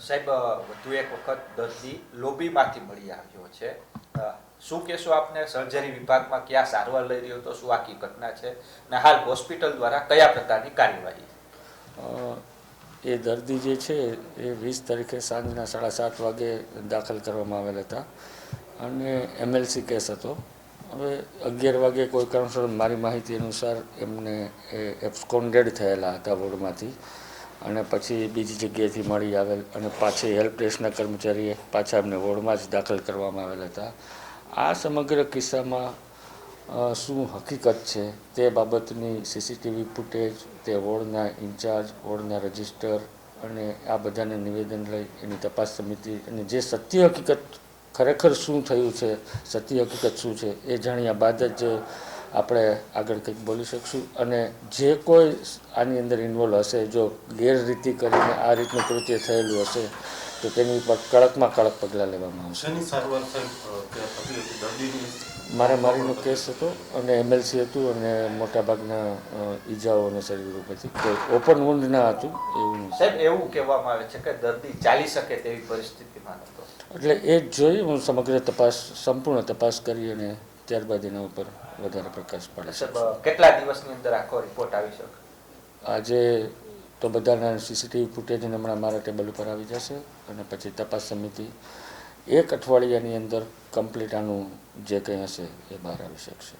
સાહેબ વધુ એક વખત દર્દી લોબીમાંથી મળી આવ્યો છે. શું કહેશો આપને? સર્જરી વિભાગમાં ક્યાં સારવાર લઈ રહ્યો હતો? શું આખી ઘટના છે? અને હાલ હોસ્પિટલ દ્વારા કયા પ્રકારની કાર્યવાહી એ દર્દી જે છે, એ વીસ તારીખે સાંજના સાડા સાત વાગે દાખલ કરવામાં આવેલ હતા. અને એમએલસી કેસ હતો. હવે અગિયાર વાગે કોઈ કારણસર મારી માહિતી અનુસાર એમને એ એબ્સકોન્ડેડ થયેલા હતા વોર્ડમાંથી. અને પછી બીજી જગ્યાએથી મળી આવેલ અને પાછી હેલ્પ ડેસ્કના કર્મચારીએ પાછા એમને વોર્ડમાં જ દાખલ કરવામાં આવેલા હતા. આ સમગ્ર કિસ્સામાં શું હકીકત છે તે બાબતની સીસીટીવી ફૂટેજ તે વોર્ડના ઇન્ચાર્જ, વોર્ડના રજિસ્ટર અને આ બધાને નિવેદન લઈ એની તપાસ સમિતિ અને જે સત્ય હકીકત ખરેખર શું થયું છે, સત્ય હકીકત શું છે એ જાણ્યા બાદ જ આપણે આગળ કંઈક બોલી શકશું. અને જે કોઈ આની અંદર ઇન્વોલ્વ હશે જો ગેરરીતિ કરીને આ રીતનું કૃત્ય થયેલું હશે તો તેની ઉપર કડકમાં કડક પગલાં લેવામાં આવશે. શેની સારવાર સાહેબ અ, ત્યાં થતી હતી? દર્દીની? મારા મારીનો કેસ હતો અને એમએલસી હતું અને મોટાભાગના ઈજાઓ અને શરીર ઉપરથી. કોઈ ઓપન વુન્ડ ના હતું એવું સાહેબ એવું કહેવામાં આવે છે કે દર્દી ચાલી શકે તેવી પરિસ્થિતિમાં હતો. એટલે એ જ જોઈ હું સમગ્ર તપાસ સંપૂર્ણ તપાસ કરી અને ત્યારબાદ એના ઉપર વધારે પ્રકાશ પડે છે. કેટલા દિવસની અંદર આખો રિપોર્ટ આવી શકે? આજે તો બધાના સીસીટીવી ફૂટેજ હમણાં મારા ટેબલ ઉપર આવી જશે અને પછી તપાસ સમિતિ એક અઠવાડિયાની અંદર કમ્પ્લીટ આનું જે કંઈ હશે એ બહાર આવી શકશે.